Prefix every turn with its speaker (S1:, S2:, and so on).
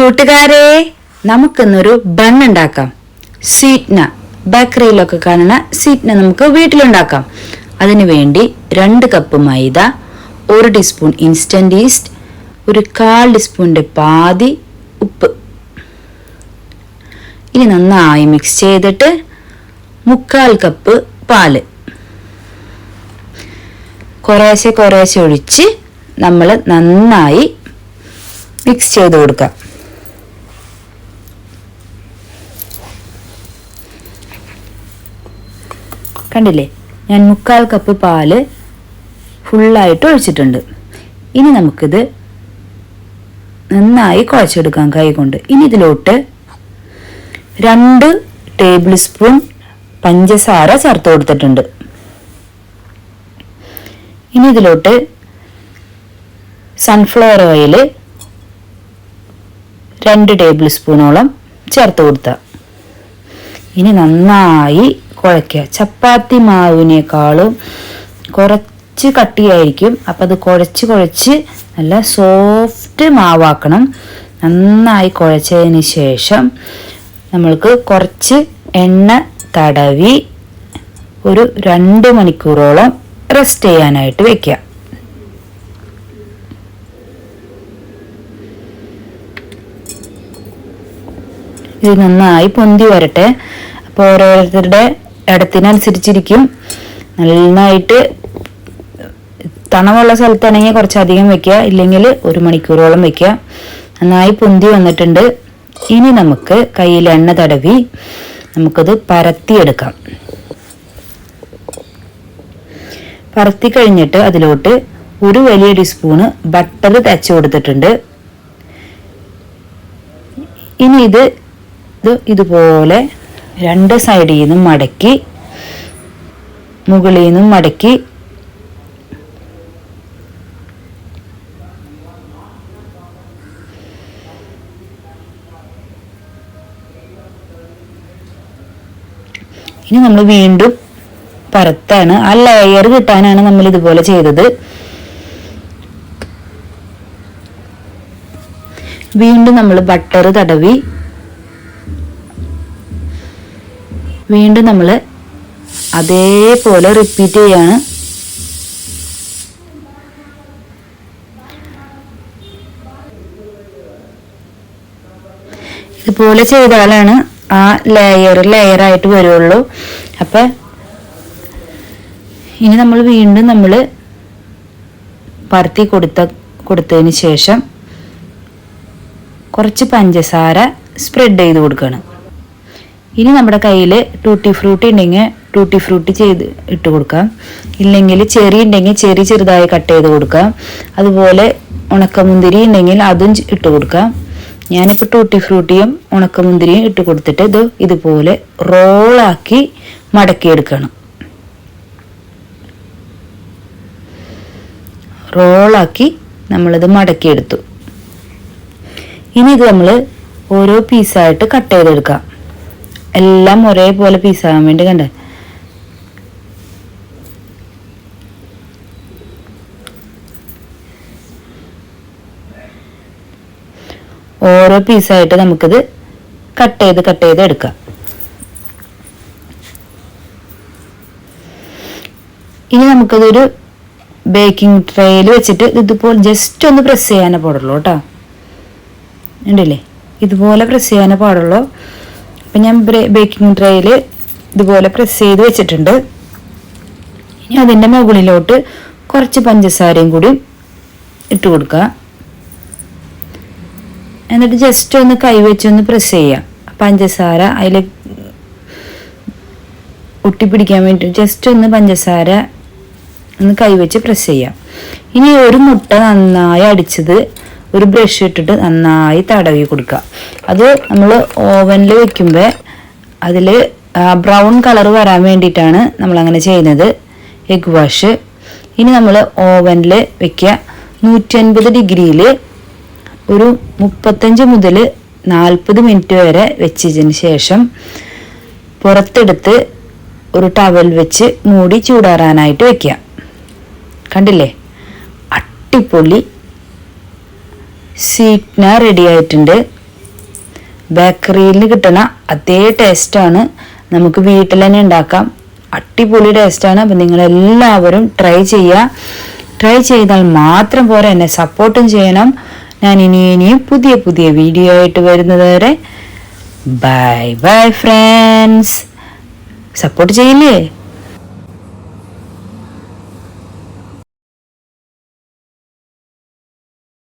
S1: കൂട്ടുകാരെ നമുക്കിന്നൊരു ബൺ ഉണ്ടാക്കാം സ്വീറ്റ്ന. ബേക്കറിയിലൊക്കെ കാണുന്ന സ്വീറ്റ്ന നമുക്ക് വീട്ടിലുണ്ടാക്കാം. അതിനു വേണ്ടി രണ്ട് കപ്പ് മൈദ ഒരു ടീസ്പൂൺ ഇൻസ്റ്റന്റ് ഈസ്റ്റ് ഒരു കാൽ ടീസ്പൂണിന്റെ പാതി ഉപ്പ്. ഇനി നന്നായി മിക്സ് ചെയ്തിട്ട് മുക്കാൽ കപ്പ് പാൽ. കുറേശ്ശെ കുറേശ്ശെ ഒഴിച്ച് നമ്മൾ നന്നായി മിക്സ് ചെയ്ത് കൊടുക്കാം. കണ്ടില്ലേ? ഞാൻ മുക്കാൽ കപ്പ് പാൽ ഫുള്ളായിട്ട് ഒഴിച്ചിട്ടുണ്ട്. ഇനി നമുക്കിത് നന്നായി കുഴച്ചെടുക്കാം കൈ കൊണ്ട്. ഇനി ഇതിലോട്ട് രണ്ട് ടേബിൾ സ്പൂൺ പഞ്ചസാര ചേർത്ത് കൊടുത്തിട്ടുണ്ട്. ഇനി ഇതിലോട്ട് സൺഫ്ലവർ ഓയിൽ രണ്ട് ടേബിൾ സ്പൂണോളം ചേർത്ത് കൊടുത്ത. ഇനി നന്നായി കുഴയ്ക്കുക. ചപ്പാത്തി മാവിനേക്കാളും കുറച്ച് കട്ടിയായിരിക്കും. അപ്പം അത് കുഴച്ച് കുഴച്ച് നല്ല സോഫ്റ്റ് മാവാക്കണം. നന്നായി കുഴച്ചതിന് ശേഷം നമ്മൾക്ക് കുറച്ച് എണ്ണ തടവി ഒരു രണ്ട് മണിക്കൂറോളം റെസ്റ്റ് ചെയ്യാനായിട്ട് വെക്കുക. ഇത് നന്നായി പൊന്തി വരട്ടെ. അപ്പോൾ ഓരോരുത്തരുടെ ഇടത്തിനനുസരിച്ചിരിക്കും നന്നായിട്ട് തണമുള്ള സ്ഥലത്താണെങ്കിൽ കുറച്ചധികം വെക്കുക. ഇല്ലെങ്കിൽ ഒരു മണിക്കൂറോളം വെക്കുക. നന്നായി പൊന്തി വന്നിട്ടുണ്ട്. ഇനി നമുക്ക് കയ്യിൽ എണ്ണ തടവി നമുക്കത് പരത്തിയെടുക്കാം. പരത്തി കഴിഞ്ഞിട്ട് അതിലോട്ട് ഒരു വലിയ ടീസ്പൂണ് ബട്ടർ തേച്ച് കൊടുത്തിട്ടുണ്ട്. ഇനി ഇത് ഇത് ഇതുപോലെ രണ്ട് സൈഡിൽ നിന്നും മടക്കി മുകളിൽ നിന്നും മടക്കി ഇനി നമ്മൾ വീണ്ടും പരത്താണ് ആ ലെയർ കിട്ടാനാണ് നമ്മൾ ഇതുപോലെ ചെയ്തത്. വീണ്ടും നമ്മൾ ബട്ടർ തടവി വീണ്ടും നമ്മൾ അതേപോലെ റിപ്പീറ്റ് ചെയ്യാണ്. ഇതുപോലെ ചെയ്താലാണ് ആ ലെയർ ലെയറായിട്ട് വരുള്ളൂ. അപ്പം ഇനി നമ്മൾ വീണ്ടും നമ്മൾ പരത്തി കൊടുത്ത കൊടുത്തതിന് ശേഷം കുറച്ച് പഞ്ചസാര സ്പ്രെഡ് ചെയ്ത് കൊടുക്കണം. ഇനി നമ്മുടെ കയ്യിൽ ടൂട്ടി ഫ്രൂട്ടി ഉണ്ടെങ്കിൽ ടൂട്ടി ഫ്രൂട്ടി ചെയ്ത് ഇട്ട് കൊടുക്കാം. ഇല്ലെങ്കിൽ ചെറി ഉണ്ടെങ്കിൽ ചെറി ചെറുതായി കട്ട് ചെയ്ത് കൊടുക്കാം. അതുപോലെ ഉണക്കമുന്തിരി ഉണ്ടെങ്കിൽ അതും ഇട്ട് കൊടുക്കാം. ഞാനിപ്പോൾ ടൂട്ടി ഫ്രൂട്ടിയും ഉണക്കമുന്തിരിയും ഇട്ട് കൊടുത്തിട്ട് ഇത് ഇതുപോലെ റോളാക്കി മടക്കിയെടുക്കണം. റോളാക്കി നമ്മളിത് മടക്കിയെടുത്തു. ഇനി ഇത് നമ്മൾ ഓരോ പീസായിട്ട് കട്ട് ചെയ്തെടുക്കാം. എല്ലാം ഒരേപോലെ പീസാകാൻ വേണ്ടി കണ്ടേ. ഓരോ പീസായിട്ട് നമുക്കിത് കട്ട് ചെയ്ത് കട്ട് ചെയ്ത് എടുക്കാം. ഇനി നമുക്കതൊരു ബേക്കിംഗ് ട്രേയിൽ വെച്ചിട്ട് ഇതുപോലെ ജസ്റ്റ് ഒന്ന് പ്രസ് ചെയ്യാനേ പാടുള്ളൂ കേട്ടോ. ഉണ്ടല്ലേ ഇതുപോലെ പ്രസ് ചെയ്യാനേ പാടുള്ളൂ. അപ്പം ഞാൻ ബേക്കിംഗ് ട്രേയിൽ ഇതുപോലെ പ്രസ് ചെയ്ത് വെച്ചിട്ടുണ്ട്. ഇനി അതിന്റെ മുകളിലോട്ട് കുറച്ച് പഞ്ചസാരയും കൂടി ഇട്ട് കൊടുക്കുക. എന്നിട്ട് ജസ്റ്റ് ഒന്ന് കൈവച്ചൊന്ന് പ്രസ് ചെയ്യാം പഞ്ചസാര അതിൽ ഒട്ടിപ്പിടിക്കാൻ വേണ്ടി ജസ്റ്റ് ഒന്ന് പഞ്ചസാര ഒന്ന് കൈവച്ച് പ്രസ് ചെയ്യാം ഇനി ഒരു മുട്ട നന്നായി അടിച്ചത് ഒരു ബ്രഷ് ഇട്ടിട്ട് നന്നായി തടവി കൊടുക്കുക. അത് നമ്മൾ ഓവനിൽ വെക്കുമ്പോൾ അതിൽ ബ്രൗൺ കളർ വരാൻ വേണ്ടിയിട്ടാണ് നമ്മളങ്ങനെ ചെയ്യുന്നത്. എഗ് വാഷ് ഇനി നമ്മൾ ഓവനിൽ വെക്കുക. നൂറ്റി അൻപത് ഡിഗ്രിയിൽ ഒരു മുപ്പത്തഞ്ച് മുതൽ നാൽപ്പത് മിനിറ്റ് വരെ വെച്ചതിന് ശേഷം പുറത്തെടുത്ത് ഒരു ടവൽ വെച്ച് മൂടി ചൂടാറാനായിട്ട് വെക്കുക. കണ്ടില്ലേ? അട്ടിപ്പൊളി സ്വീറ്റ്ന റെഡി ആയിട്ടുണ്ട്. ബേക്കറിയിൽ കിട്ടുന്ന അതേ ടേസ്റ്റാണ് നമുക്ക് വീട്ടിൽ തന്നെ ഉണ്ടാക്കാം. അടിപൊളി ടേസ്റ്റാണ് അപ്പം നിങ്ങളെല്ലാവരും ട്രൈ ചെയ്യുക. ട്രൈ ചെയ്താൽ മാത്രം പോരാ എന്നെ സപ്പോർട്ടും ചെയ്യണം. ഞാൻ ഇനി ഇനിയും പുതിയ പുതിയ വീഡിയോ ആയിട്ട് വരുന്നത് വരെ. ബൈ ബൈ ഫ്രണ്ട്സ് സപ്പോർട്ട് ചെയ്യില്ലേ?